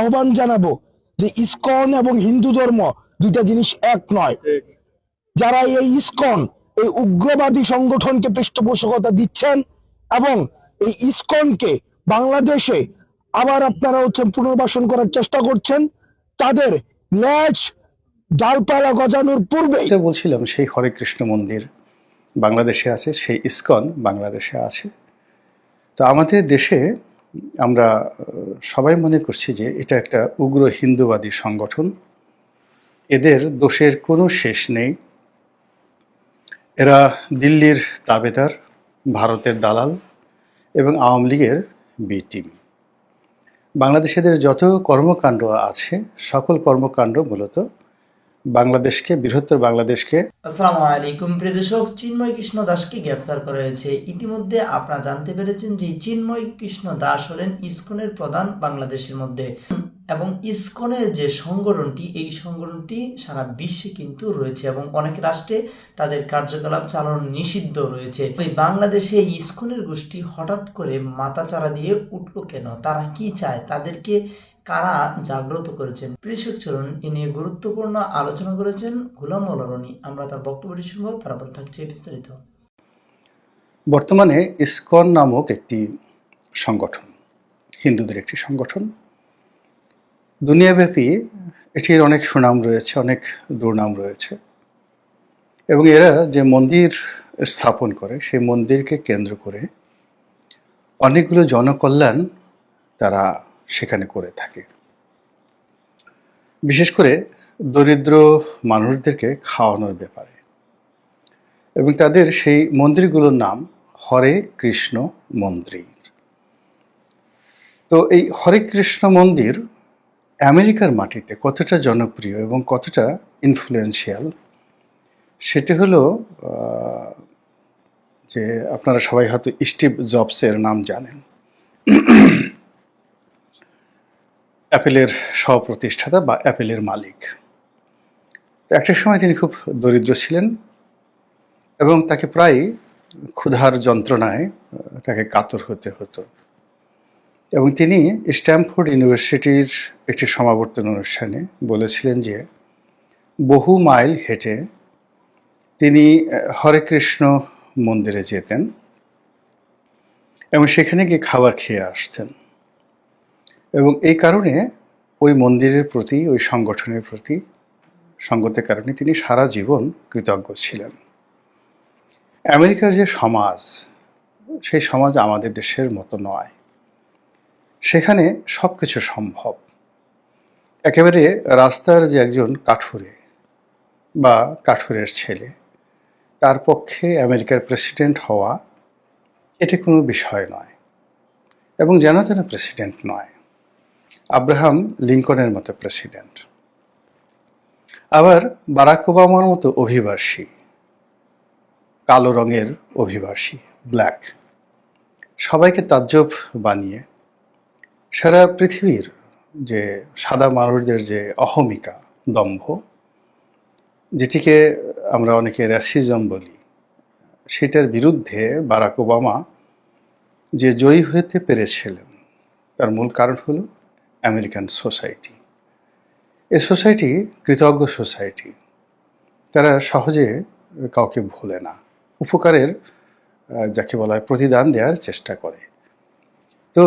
আহ্বান জানাব যে ইস্কন এবং হিন্দু ধর্ম দুইটা জিনিস এক নয়। যারা এই ইস্কন, এই উগ্রবাদী সংগঠনকে পৃষ্ঠপোষকতা দিচ্ছেন এবং এই ইস্কনকে বাংলাদেশে আবার আপনারা হচ্ছে পুনর্বাসন করার চেষ্টা করছেন, তাদের ল্যাজ ডালপালা গজানোর পূর্বে বলছিলাম, সেই হরে কৃষ্ণ মন্দির বাংলাদেশে আছে, সেই ইস্কন বাংলাদেশে আছে। তো আমাদের দেশে আমরা সবাই মনে করছি যে এটা একটা উগ্র হিন্দুবাদী সংগঠন। এদের দোষের কোনো শেষ নেই। এরা দিল্লির তাবেদার, ভারতের দালাল এবং আওয়ামী লীগের বি টিম। বাংলাদেশেদের যত কর্মকাণ্ড আছে, সকল কর্মকাণ্ড মূলত বাংলাদেশকে, বৃহত্তর বাংলাদেশকে। আসসালামু আলাইকুম প্রিয় দর্শক, চিন্ময় কৃষ্ণ দাসকে গ্রেপ্তার করা হয়েছে। ইতিমধ্যে আপনারা জানতে পেরেছেন যে চিন্ময় কৃষ্ণ দাস হলেন ইসকনের প্রধান বাংলাদেশের মধ্যে। এবং ইসকনের যে সংগঠনটি, এই সংগঠনটি সারা বিশ্বে কিন্তু রয়েছে এবং অনেক রাষ্ট্রে তাদের কার্যকলাপ চালানো নিষিদ্ধ রয়েছে। ওই বাংলাদেশে ইসকনের গোষ্ঠী হঠাৎ করে মাথাচাড়া দিয়ে উঠল কেন? তারা কি চায়? তাদেরকে কারা জাগ্রত করেছেন? কৃষক চরণ এ নিয়ে গুরুত্বপূর্ণ আলোচনা করেছেন গুলাম মৌলারনি আমরা তার বক্তব্যটি শুনব তারপর থাকছে বিস্তারিত। বর্তমানে ইসকন নামক একটি সংগঠন, হিন্দুদের একটি সংগঠন। দুনিয়াব্যাপী এটির অনেক সুনাম রয়েছে, অনেক দুর্নাম রয়েছে। এবং এরা যে মন্দির স্থাপন করে, সেই মন্দিরকে কেন্দ্র করে অনেকগুলো জনকল্যাণ তারা সেখানে করে থাকে। বিশেষ করে দরিদ্র মানুষদেরকে খাওয়ানোর ব্যাপারে। এবং তাদের সেই মন্দিরগুলোর নাম হরে কৃষ্ণ মন্দির। তো এই হরে কৃষ্ণ মন্দির আমেরিকার মাটিতে কতটা জনপ্রিয় এবং কতটা ইনফ্লুয়েন্সিয়াল সেটি হলো যে আপনারা সবাই হয়তো স্টিভ জবসের নাম জানেন। অ্যাপেলের সহপ্রতিষ্ঠাতা বা অ্যাপেলের মালিক। একটা সময় তিনি খুব দরিদ্র ছিলেন এবং তাকে প্রায় ক্ষুধার যন্ত্রণায় তাকে কাতর হতে হতো। এবং তিনি স্ট্যামফোর্ড ইউনিভার্সিটির একটি সমাবর্তন অনুষ্ঠানে বলেছিলেন যে, বহু মাইল হেঁটে তিনি হরে কৃষ্ণ মন্দিরে যেতেন এবং সেখানে গিয়ে খাবার খেয়ে আসতেন। এবং এই কারণে ওই মন্দিরের প্রতি, ওই সংগঠনের প্রতি, সঙ্গতের কারণে তিনি সারা জীবন কৃতজ্ঞ ছিলেন। আমেরিকার যে সমাজ, সেই সমাজ আমাদের দেশের মতো নয়। সেখানে সব কিছু সম্ভব। একেবারে রাস্তার যে একজন কাঠুরে বা কাঠুরের ছেলে, তার পক্ষে আমেরিকার প্রেসিডেন্ট হওয়া, এটা কোনো বিষয় নয়। এবং যেন তেন প্রেসিডেন্ট নয়। আব্রাহাম লিঙ্কনের মতো প্রেসিডেন্ট। আবার বারাক ওবামার মতো অভিবাসী, কালো রঙের অভিবাসী, ব্ল্যাক। সবাইকে তাজ্জব বানিয়ে সারা পৃথিবীর যে সাদা মানুষদের যে অহমিকা, দম্ভ, যেটিকে আমরা অনেকে র্যাসিজম বলি, সেটার বিরুদ্ধে বারাক ওবামা যে জয়ী হতে পেরেছিলেন, তার মূল কারণ হলো আমেরিকান সোসাইটি। এ সোসাইটি কৃতজ্ঞ সোসাইটি। তারা সহজে কাউকে ভোলে না। উপকারের যাকে বলা হয় প্রতিদান দেওয়ার চেষ্টা করে। তো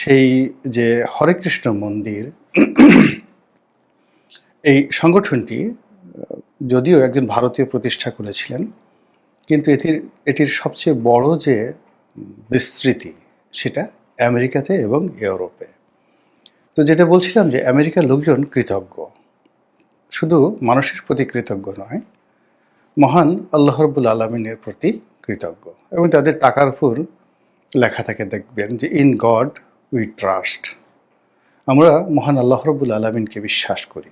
সেই যে হরে কৃষ্ণ মন্দির, এই সংগঠনটি যদিও একজন ভারতীয় প্রতিষ্ঠা করেছিলেন, কিন্তু এটির এটির সবচেয়ে বড় যে বিস্তৃতি, সেটা আমেরিকাতে এবং ইউরোপে। তো যেটা বলছিলাম যে আমেরিকার লোকজন কৃতজ্ঞ। শুধু মানুষের প্রতি কৃতজ্ঞ নয়, মহান আল্লাহ রব্বুল আলমিনের প্রতি কৃতজ্ঞ। এবং তাদের টাকার উপর লেখা থাকে, দেখবেন যে, ইন গড উই ট্রাস্ট। আমরা মহান আল্লাহ রব্বুল আলমিনকে বিশ্বাস করি।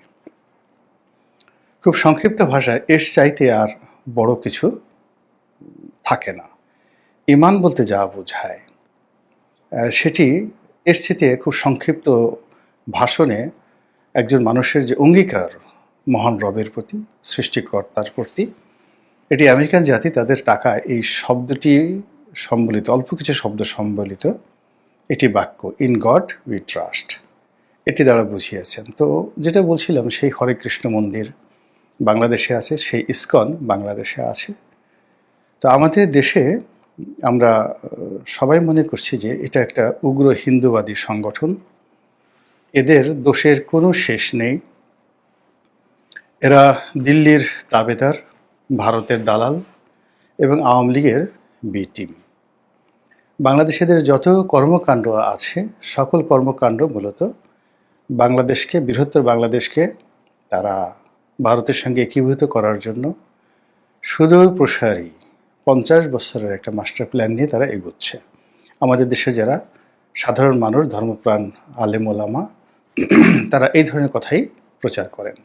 খুব সংক্ষিপ্ত ভাষায়, এর চাইতে আর বড় কিছু থাকে না। ইমান বলতে যা বোঝায় সেটি এর চেয়ে খুব সংক্ষিপ্ত ভাষণে একজন মানুষের যে অঙ্গীকার মহান রবের প্রতি, সৃষ্টিকর্তার প্রতি, এটি আমেরিকান জাতি তাদের টাকা এই শব্দটি সম্বলিত, অল্প কিছু শব্দ সম্বলিত এটি বাক্য ইন গড উই ট্রাস্ট এটি দ্বারা বুঝিয়েছেন। তো যেটা বলছিলাম, সেই হরে কৃষ্ণ মন্দির বাংলাদেশে আছে, সেই ইস্কন বাংলাদেশে আছে। তো আমাদের দেশে আমরা সবাই মনে করছি যে এটা একটা উগ্র হিন্দুবাদী সংগঠন। এদের দোষের কোনো শেষ নেই। এরা দিল্লির তাবেদার, ভারতের দালাল এবং আওয়ামী লীগের বি টিম। বাংলাদেশেদের যত কর্মকাণ্ড আছে, সকল কর্মকাণ্ড মূলত বাংলাদেশকে, বৃহত্তর বাংলাদেশকে তারা ভারতের সঙ্গে একীভূত করার জন্য সুদূর প্রসারী পঞ্চাশ বছরের একটা মাস্টার প্ল্যান নিয়ে তারা এগোচ্ছে। আমাদের দেশে যারা সাধারণ মানুষ, ধর্মপ্রাণ, আলেম, ওলামা তারা এই ধরনের কথাই প্রচার করেন।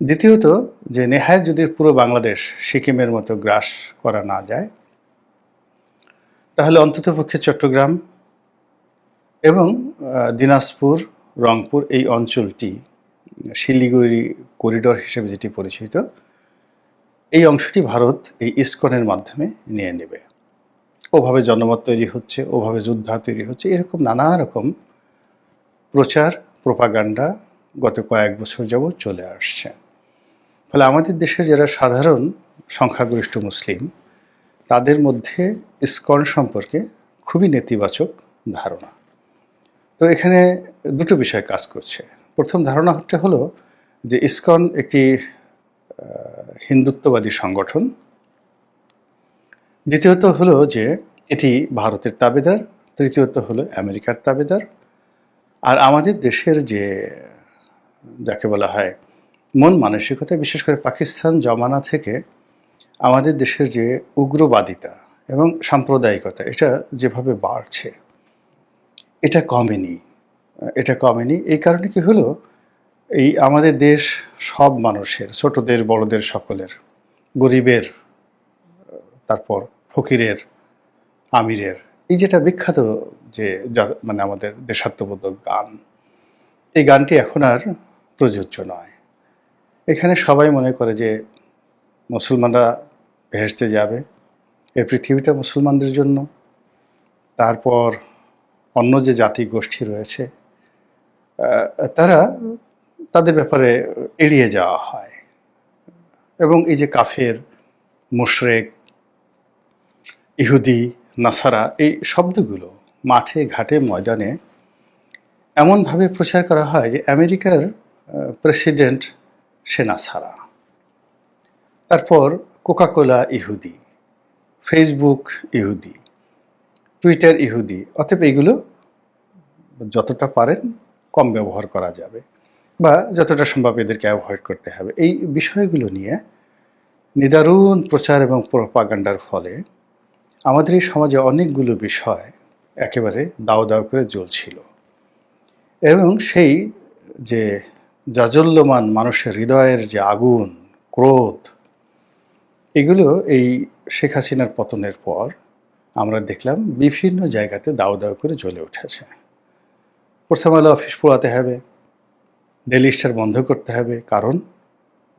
দ্বিতীয়ত, যে নেহায় যদি পুরো বাংলাদেশ সিকিমের মতো গ্রাস করা না যায়, তাহলে অন্ততপক্ষে চট্টগ্রাম এবং দিনাজপুর, রংপুর এই অঞ্চলটি, শিলিগুড়ি করিডোর হিসেবে যেটি পরিচিত, এই অংশটি ভারত এই ইস্কনের মাধ্যমে নিয়ে নেবে। ওভাবে জনমত তৈরি হচ্ছে, ওভাবে যোদ্ধা তৈরি হচ্ছে, এরকম নানা রকম প্রচার, প্রপাগান্ডা গত কয়েক বছর যাবৎ চলে আসছে। ফলে আমাদের দেশের যারা সাধারণ সংখ্যাগরিষ্ঠ মুসলিম, তাদের মধ্যে ইস্কন সম্পর্কে খুবই নেতিবাচক ধারণা। তো এখানে দুটো বিষয় কাজ করছে। প্রথম ধারণাটা হলো যে ইস্কন একটি হিন্দুত্ববাদী সংগঠন। দ্বিতীয়ত হলো যে এটি ভারতের তাবেদার, তৃতীয়ত হলো আমেরিকার তাবেদার আর আমাদের দেশের যে, যাকে বলা হয় মন মানসিকতা, বিশেষ করে পাকিস্তান জমানা থেকে আমাদের দেশের যে উগ্রবাদিতা এবং সাম্প্রদায়িকতা, এটা যেভাবে বাড়ছে, এটা কমেনি। এটা কমেনি, এই কারণে কি হলো? এই আমাদের দেশ সব মানুষের, ছোটদের, বড়দের সকলের, গরিবের, তারপর ফকিরের, আমিরের, এই যেটা বিখ্যাত যে মানে আমাদের দেশাত্মবোধক গান, এই গানটি এখন আর প্রযোজ্য নয়। এখানে সবাই মনে করে যে মুসলমানরা ভেসতে যাবে এই পৃথিবীটা মুসলমানদের জন্য। তারপর অন্য যে জাতি গোষ্ঠী রয়েছে তারা তাদের ব্যাপারে এড়িয়ে যাওয়া হয়। এবং এই যে কাফের, মুশরেক, ইহুদি, নাসারা, এই শব্দগুলো মাঠে, ঘাটে, ময়দানে এমনভাবে প্রচার করা হয় যে আমেরিকার প্রেসিডেন্ট সেনা ছাড়া। তারপর কোকাকোলা ইহুদি, ফেসবুক ইহুদি, টুইটার ইহুদি, অতএব এগুলো যতটা পারেন কম ব্যবহার করা যাবে বা যতটা সম্ভব এদেরকে অ্যাভয়েড করতে হবে। এই বিষয়গুলো নিয়ে নিদারুণ প্রচার এবং প্রপাগান্ডার ফলে আমাদের এই সমাজে অনেকগুলো বিষয় একেবারে দাও দাও করে জ্বলছিল। এবং সেই যে জাজল্যমান মানুষের হৃদয়ের যে আগুন, ক্রোধ, এগুলো এই শেখ হাসিনার পতনের পর আমরা দেখলাম বিভিন্ন জায়গাতে দাও দাও করে জ্বলে উঠেছে। প্রথম আলো অফিস পোড়াতে হবে ডেলি স্টার বন্ধ করতে হবে, কারণ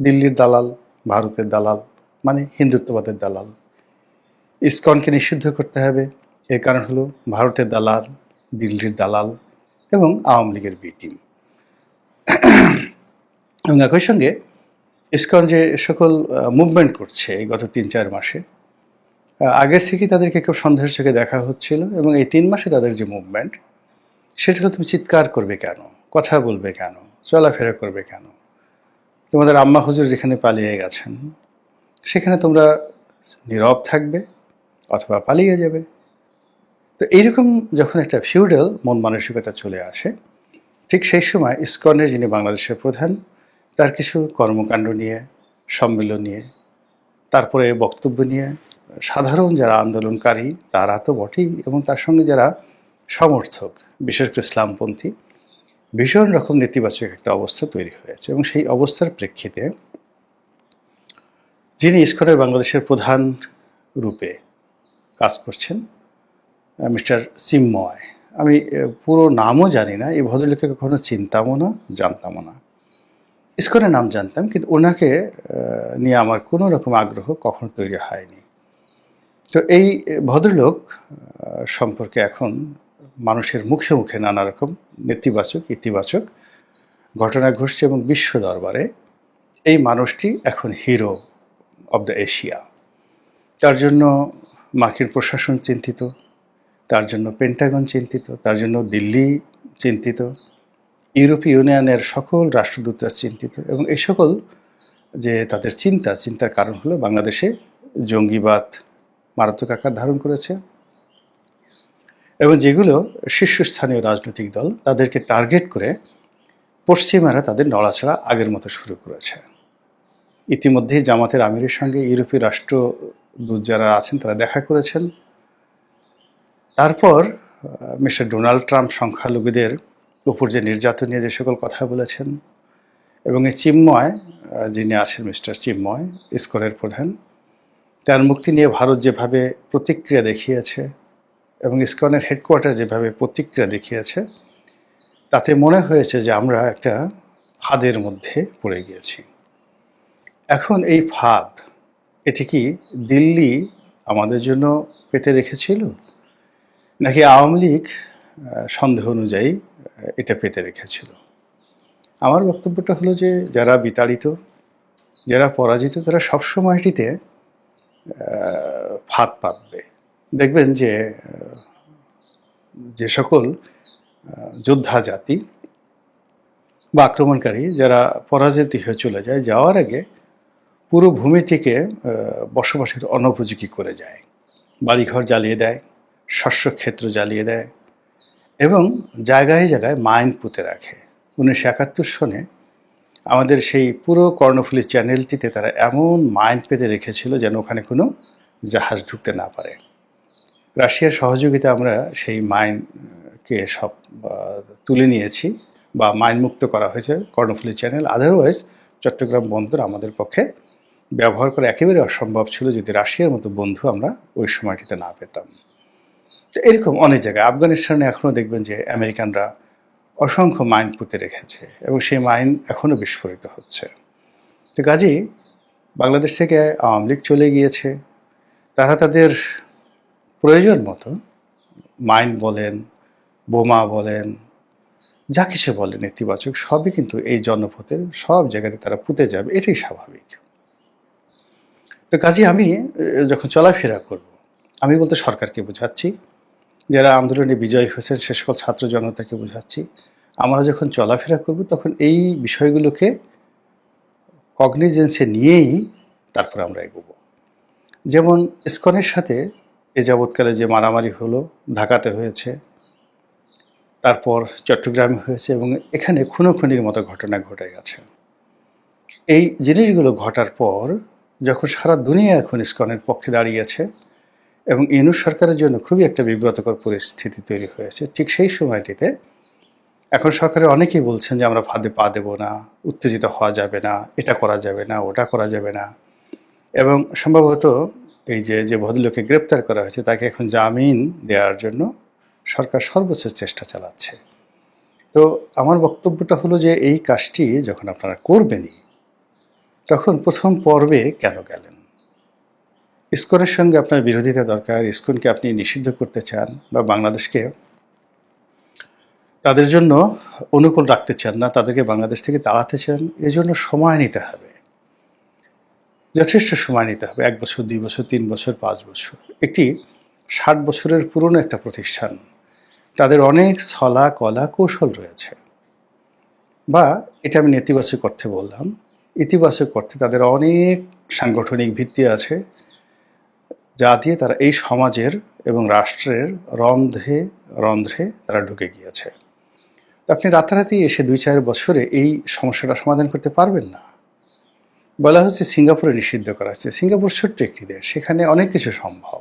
দিল্লির দালাল, ভারতের দালাল মানে হিন্দুত্ববাদের দালাল। ইস্কনকে নিষিদ্ধ করতে হবে এর কারণ হলো ভারতের দালাল, দিল্লির দালাল এবং আওয়ামী লীগের বি টিম এবং একই সঙ্গে ইসকন যে সকল মুভমেন্ট করছে এই গত তিন চার মাসে আগের থেকেই তাদেরকে খুব সন্দেহের চোখে দেখা হচ্ছিল এবং এই তিন মাসে তাদের যে মুভমেন্ট সেটা হলো তুমি চিৎকার করবে কেন? কথা বলবে কেন? চলাফেরা করবে কেন? তোমাদের আম্মা হুজুর যেখানে পালিয়ে গেছেন, সেখানে তোমরা নীরব থাকবে অথবা পালিয়ে যাবে। তো এইরকম যখন একটা ফিউডাল মন মানসিকতা চলে আসে, ঠিক সেই সময় ইস্কনের যিনি বাংলাদেশের প্রধান, তার কিছু কর্মকাণ্ড নিয়ে, সম্মেলন নিয়ে, তারপরে বক্তব্য নিয়ে, সাধারণ যারা আন্দোলনকারী তারা তো বটেই, এবং তার সঙ্গে যারা সমর্থক, বিশেষ করে ইসলামপন্থী, ভীষণ রকম নেতিবাচক একটা অবস্থা তৈরি হয়েছে। এবং সেই অবস্থার প্রেক্ষিতে যিনি ইস্কনের বাংলাদেশের প্রধান রূপে কাজ করছেন মিস্টার চিন্ময় আমি পুরো নামও জানি না, এই ভদ্রলোককে কখনো চিনতামও না, জানতামও না। ইস্কনের নাম জানতাম, কিন্তু ওনাকে নিয়ে আমার কোনো রকম আগ্রহ কখনো তৈরি হয়নি। তো এই ভদ্রলোক সম্পর্কে এখন মানুষের মুখে মুখে নানা রকম নেতিবাচক, ইতিবাচক ঘটনা ঘটছে এবং বিশ্ব দরবারে এই মানুষটি এখন হিরো অব দ্য এশিয়া। তার জন্য মার্কিন প্রশাসন চিন্তিত। তার জন্য পেন্টাগন চিন্তিত, তার জন্য দিল্লি চিন্তিত ইউরোপীয় ইউনিয়নের সকল রাষ্ট্রদূতরা চিন্তিত এবং এই সকল যে তাদের চিন্তা, চিন্তার কারণ হলো বাংলাদেশে জঙ্গিবাদ মারাত্মক আকার ধারণ করেছে এবং যেগুলো শীর্ষস্থানীয় রাজনৈতিক দল তাদেরকে টার্গেট করে পশ্চিমারা তাদের নড়াচড়া আগের মতো শুরু করেছে। ইতিমধ্যেই জামাতের আমিরের সঙ্গে ইউরোপীয় রাষ্ট্রদূত যারা আছেন তারা দেখা করেছেন। তারপর মিস্টার ডোনাল্ড ট্রাম্প সংখ্যালঘুদের উপর যে নির্যাতন নিয়ে যে সকল কথা বলেছেন এবং এই চিন্ময় যিনি আছেন মিস্টার চিন্ময়, ইস্কনের প্রধান, তার মুক্তি নিয়ে ভারত যেভাবে প্রতিক্রিয়া দেখিয়েছে এবং ইস্কনের হেডকোয়ার্টার যেভাবে প্রতিক্রিয়া দেখিয়েছে, তাতে মনে হয়েছে যে আমরা একটা ফাঁদের মধ্যে পড়ে গিয়েছি। এখন এই ফাঁদ, এটি কি দিল্লি আমাদের জন্য পেতে রেখেছিল? নাকি আওয়ামী লীগ সন্দেহ অনুযায়ী এটা পেতে রেখেছিল। আমার বক্তব্যটা হলো যে, যারা বিতাড়িত, যারা পরাজিত, তারা সবসময় এটিতে ফাঁদ পাতবে দেখবেন যে যে সকল যোদ্ধা জাতি বা আক্রমণকারী যারা পরাজিত হয়ে চলে যায়, যাওয়ার আগে পুরো ভূমিটিকে বসবাসের অনুপযোগী করে যায়। বাড়িঘর জ্বালিয়ে দেয়। শস্যক্ষেত্র জ্বালিয়ে দেয় এবং জায়গায় জায়গায় মাইন পুঁতে রাখে। উনিশশো একাত্তর সনে আমাদের সেই পুরো কর্ণফুলী চ্যানেলটিতে তারা এমন মাইন পেতে রেখেছিল যেন ওখানে কোনো জাহাজ ঢুকতে না পারে। রাশিয়ার সহযোগিতা আমরা সেই মাইনকে সব তুলে নিয়েছি বা মাইন মুক্ত করা হয়েছে কর্ণফুলী চ্যানেল। আদারওয়াইজ চট্টগ্রাম বন্দর আমাদের পক্ষে ব্যবহার করা একেবারে অসম্ভব ছিল যদি রাশিয়ার মতো বন্ধু আমরা ওই সময়টিতে না পেতাম। তো এরকম অনেক জায়গায়। আফগানিস্তানে এখনও দেখবেন যে আমেরিকানরা অসংখ্য মাইন পুঁতে রেখেছে এবং সেই মাইন এখনও বিস্ফোরিত হচ্ছে। তো কাজেই বাংলাদেশ থেকে আওয়ামী লীগ চলে গিয়েছে। তারা তাদের প্রয়োজন মতো মাইন বলেন, বোমা বলেন, যা কিছু বলেন নেতিবাচক, সবই কিন্তু এই জনপথের সব জায়গাতে তারা পুঁতে যাবে, এটাই স্বাভাবিক। তো কাজে আমি যখন চলাফেরা করব, আমি বলতে সরকারকে বোঝাচ্ছি যারা আন্দোলনে বিজয়ী হয়েছেন সে সকল ছাত্র জনতাকে বোঝাচ্ছি। আমরা যখন চলাফেরা করব, তখন এই বিষয়গুলোকে কগনিজেন্সে নিয়েই তারপর আমরা এগোবো। যেমন ইস্কনের সাথে এ যাবৎকালে যে মারামারি হলো, ঢাকাতে হয়েছে, তারপর চট্টগ্রামে হয়েছে এবং এখানে খুনোখুনির মতো ঘটনা ঘটে গেছে। এই জিনিসগুলো ঘটার পর যখন সারা দুনিয়া এখন ইস্কনের পক্ষে দাঁড়িয়েছে এবং ইউনুস সরকারের জন্য খুবই একটা বিব্রতকর পরিস্থিতি তৈরি হয়েছে। ঠিক সেই সময়টিতে এখন সরকারের অনেকেই বলছেন যে আমরা ফাঁদে পা দেবো না, উত্তেজিত হওয়া যাবে না, এটা করা যাবে না, ওটা করা যাবে না। এবং সম্ভবত এই যে যে ভদ্রলোককে গ্রেপ্তার করা হয়েছে, তাকে এখন জামিন দেওয়ার জন্য সরকার সর্বোচ্চ চেষ্টা চালাচ্ছে। তো আমার বক্তব্যটা হলো যে, এই কাজটি যখন আপনারা করবেনই, তখন প্রথম পর্বে কেন গেলেন? ইস্কনের সঙ্গে আপনার বিরোধিতা দরকার, ইস্কনকে আপনি নিষিদ্ধ করতে চান বা বাংলাদেশকে তাদের জন্য অনুকূল রাখতে চান না, তাদেরকে বাংলাদেশ থেকে তাড়াতে চান, এজন্য সময় নিতে হবে। যথেষ্ট সময় নিতে হবে, এক বছর, দুই বছর, তিন বছর, পাঁচ বছর। একটি ষাট বছরের পুরনো একটা প্রতিষ্ঠান, তাদের অনেক ছলা, কলা, কৌশল রয়েছে। বা এটা আমি নেতিবাচক অর্থে বললাম, ইতিবাচক অর্থে তাদের অনেক সাংগঠনিক ভিত্তি আছে যা দিয়ে তারা এই সমাজের এবং রাষ্ট্রের রন্ধ্রে রন্ধ্রে তারা ঢুকে গিয়েছে। আপনি রাতারাতি এসে দুই চার বছরে এই সমস্যাটা সমাধান করতে পারবেন না। বলা হচ্ছে সিঙ্গাপুরে নিষিদ্ধ করা হচ্ছে। সিঙ্গাপুর ছোট্ট একটি দেশ, সেখানে অনেক কিছু সম্ভব।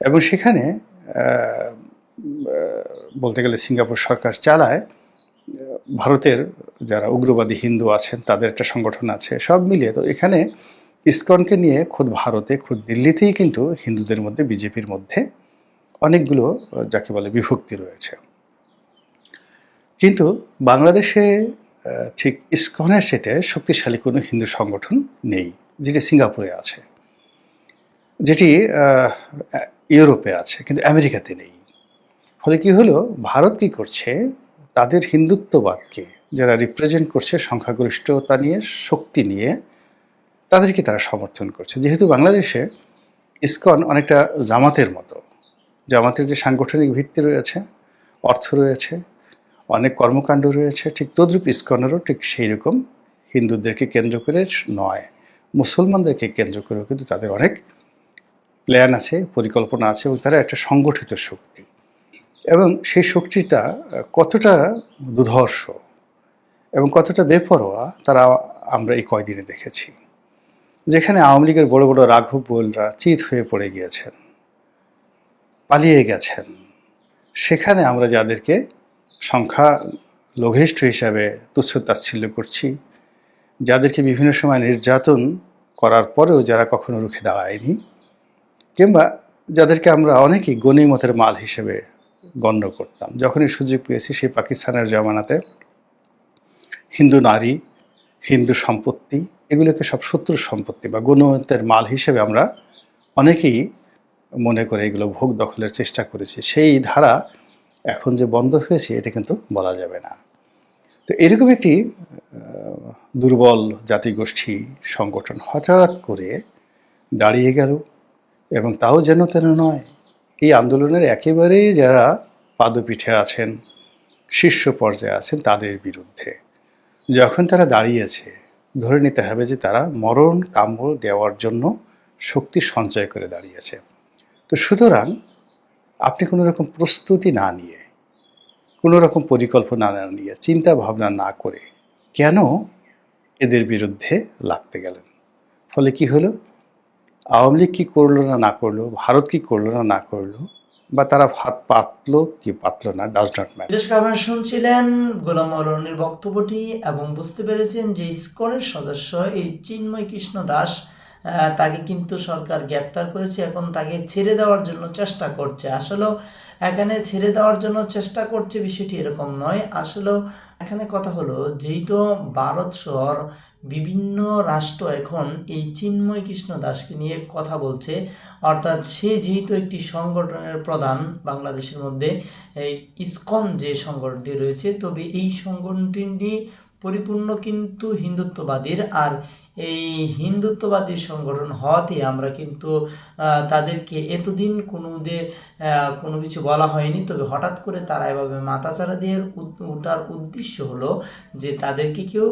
এবং সেখানে বলতে গেলে সিঙ্গাপুর সরকার চালায়, ভারতের যারা উগ্রবাদী হিন্দু আছেন, তাদের একটা সংগঠন আছে, সব মিলিয়ে তো এখানে ইসকনকে নিয়ে খোদ ভারতে, খোদ দিল্লিতেই কিন্তু হিন্দুদের মধ্যে, বিজেপির মধ্যে অনেকগুলো যাকে বলে বিভক্তি রয়েছে। কিন্তু বাংলাদেশে ঠিক ইসকনের সাথে শক্তিশালী কোনো হিন্দু সংগঠন নেই, যেটি সিঙ্গাপুরে আছে, যেটি ইউরোপে আছে, কিন্তু আমেরিকাতে নেই। ফলে কি হলো? ভারত কি করছে? তাদের হিন্দুত্ববাদকে, যারা রিপ্রেজেন্ট করছে সংখ্যাগরিষ্ঠতা নিয়ে, শক্তি নিয়ে তাদেরকে তারা সমর্থন করছে। যেহেতু বাংলাদেশে ইসকন অনেকটা জামাতের মতো, জামাতের যে সাংগঠনিক ভিত্তি রয়েছে, অর্থ রয়েছে, অনেক কর্মকাণ্ড রয়েছে, ঠিক তদ্রূপ ইসকনেরও ঠিক সেই রকম হিন্দুদেরকে কেন্দ্র করে নয়, মুসলমানদেরকে কেন্দ্র করেও কিন্তু তাদের অনেক প্ল্যান আছে, পরিকল্পনা আছে এবং তারা একটা সংগঠিত শক্তি। এবং সেই শক্তিটা কতটা দুধর্ষ এবং কতটা বেপরোয়া, তারা আমরা এই কয়দিনে দেখেছি। যেখানে আওয়ামী লীগের বড় বড় রাঘব বোলরা চিত হয়ে পড়ে গিয়েছেন, পালিয়ে গেছেন। সেখানে আমরা যাদেরকে সংখ্যা লঘিষ্ঠ হিসাবে তুচ্ছ তাচ্ছিল্য করছি, যাদেরকে বিভিন্ন সময় নির্যাতন করার পরেও যারা কখনো রুখে দাঁড়ায়নি, কিংবা যাদেরকে আমরা অনেকেই গণিমতের মাল হিসেবে গণ্য করতাম। যখনই সুযোগ পেয়েছি সেই পাকিস্তানের জমানাতে হিন্দু নারী, হিন্দু সম্পত্তি এগুলোকে সব শত্রুর সম্পত্তি বা গণিমতের মাল হিসেবে আমরা অনেকেই মনে করে এগুলো ভোগ দখলের চেষ্টা করেছি। সেই ধারা এখন যে বন্ধ হয়েছে, এটা কিন্তু বলা যাবে না। তো এরকম একটি দুর্বল জাতিগোষ্ঠী সংগঠন হঠাৎ করে দাঁড়িয়ে গেল এবং তাও যেন তেন নয়। এই আন্দোলনের একেবারেই যারা পাদপীঠে আছেন, শীর্ষ পর্যায়ে আছেন, তাদের বিরুদ্ধে। যখন তারা দাঁড়িয়েছে ধরে নিতে হবে যে তারা মরণ কাম্য দেওয়ার জন্য শক্তি সঞ্চয় করে দাঁড়িয়েছে। তো সুতরাং আপনি কোনো রকম প্রস্তুতি না নিয়ে, কোনো রকম পরিকল্পনা না নিয়ে, চিন্তা ভাবনা না করে কেন এদের বিরুদ্ধে লাগতে গেলেন? ফলে কি হলো? আওয়ামী লীগ কী করল না না করল? ভারত কি করল না না করল? বা তারা হাত পাতলো কি পাতলো না ডাজ নট ম্যাটার শুনছিলেন গোলাম মৌলানির বক্তব্যটি এবং বুঝতে পেরেছেন যে ইসকনের সদস্য এই চিন্ময় কৃষ্ণ দাস তাকে কিন্তু সরকার গ্রেপ্তার করেছে, এখন তাকে ছেড়ে দেওয়ার জন্য চেষ্টা করছে। আসলেও এখানে ছেড়ে দেওয়ার জন্য চেষ্টা করছে বিষয়টি এরকম নয়। আসলেও এখানে কথা হলো, যেহেতু ভারত শহর বিভিন্ন রাষ্ট্র এখন এই চিন্ময় কৃষ্ণ দাসকে নিয়ে কথা বলছে। অর্থাৎ সে যেহেতু একটি সংগঠনের প্রধান বাংলাদেশের মধ্যে, এই ইসকন যে সংগঠনটি রয়েছে, তবে এই সংগঠনটি পরিপূর্ণ কিন্তু হিন্দুত্ববাদীর। আর এই হিন্দুত্ববাদী সংগঠন হওয়াতে আমরা কিন্তু তাদেরকে এতদিন কোনো দে কোনো কিছু বলা হয়নি। তবে হঠাৎ করে তারা এভাবে মাথাচাড়া দিয়ে উঠ- ওঠার উদ্দেশ্য হলো যে তাদেরকে কেউ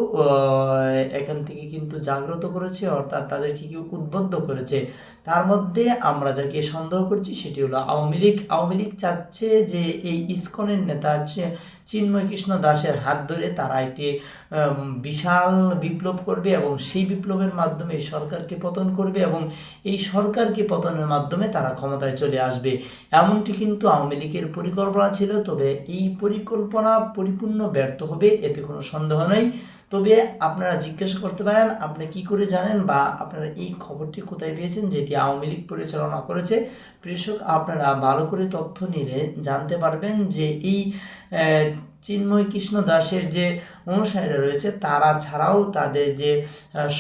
এখান থেকে কিন্তু জাগ্রত করেছে, অর্থাৎ তাদেরকে কেউ উদ্বুদ্ধ করেছে। তার মধ্যে আমরা যাকে সন্দেহ করছি সেটি হলো আওয়ামী লীগ। আওয়ামী লীগ চাচ্ছে যে এই ইসকনের নেতা চিন্ময় কৃষ্ণ দাসের হাত ধরে তারা একটি বিশাল বিপ্লব করবে এবং সেই বিপ্লবের মাধ্যমে সরকারকে পতন করবে এবং এই সরকারকে পতনের মাধ্যমে তারা ক্ষমতায় চলে আসবে। এমনটি কিন্তু আওয়ামী লীগের পরিকল্পনা ছিল, তবে এই পরিকল্পনা পরিপূর্ণ ব্যর্থ হবে, এতে কোনো সন্দেহ নেই। তবে আপনারা জিজ্ঞাসা করতে পারেন, আপনি কি করে জানেন বা আপনারা এই খবরটি কোথায় পেয়েছেন যেটি আওয়ামী লীগ পরিচালনা করেছে? কৃষক আপনারা ভালো করে তথ্য নিলে জানতে পারবেন যে এই চিন্ময় কৃষ্ণ দাসের যে অনুসারীরা রয়েছে, তারা ছাড়াও তাদের যে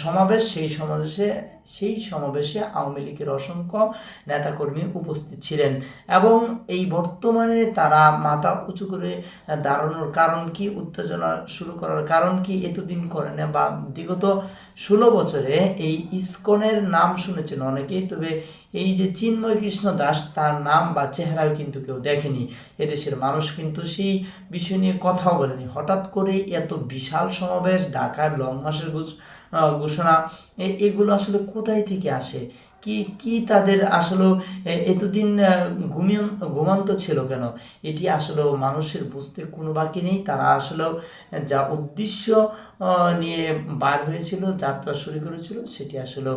সমাবেশ, সেই সমাবেশে সেই সমাবেশে আওয়ামী লীগের অসংখ্য নেতাকর্মী উপস্থিত ছিলেন। এবং এই বর্তমানে তারা মাথা উঁচু করে দাঁড়ানোর কারণ কি, উত্তেজনা শুরু করার কারণ কি, এতদিন করে না বা বিগত ষোলো বছরে এই ইসকনের নাম শুনেছেন অনেকেই, তবে এই যে চিন্ময় কৃষ্ণ দাস, তার নাম বা চেহারাও কিন্তু কেউ দেখেনি। এদেশের মানুষ কিন্তু সেই বিষয় নিয়ে কথাও বলেনি। হঠাৎ করে এত বিশাল সমাবেশ, ঢাকার লং মাসের ঘোষণা। এগুলো আসলে কোথায় থেকে আসে? কি কি তাদের আসলে এতদিন ঘুমিয়ে ঘুমান্ত ছিল কেন? এটি আসলে মানুষের বুঝতে কোনো বাকি নেই। তারা আসলেও যা উদ্দেশ্য নিয়ে বার হয়েছিল, যাত্রা শুরু করেছিল, সেটি আসলে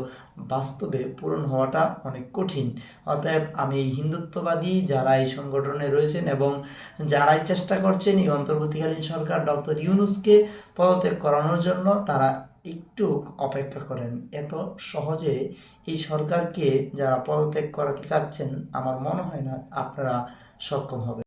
বাস্তবে পূরণ হওয়াটা অনেক কঠিন। অতএব আমি এই হিন্দুত্ববাদী যারা এই সংগঠনে রয়েছেন এবং যারাই চেষ্টা করছেন, এই অন্তর্বর্তীকালীন সরকার ডক্টর ইউনুসকে পদত্যাগ করানোর জন্য, তারা একটু অপেক্ষা করেন। এত সহজে এই সরকারকে যারা পদত্যাগ করাতে চাচ্ছেন, আমার মনে হয় না আপনারা সক্ষম হবে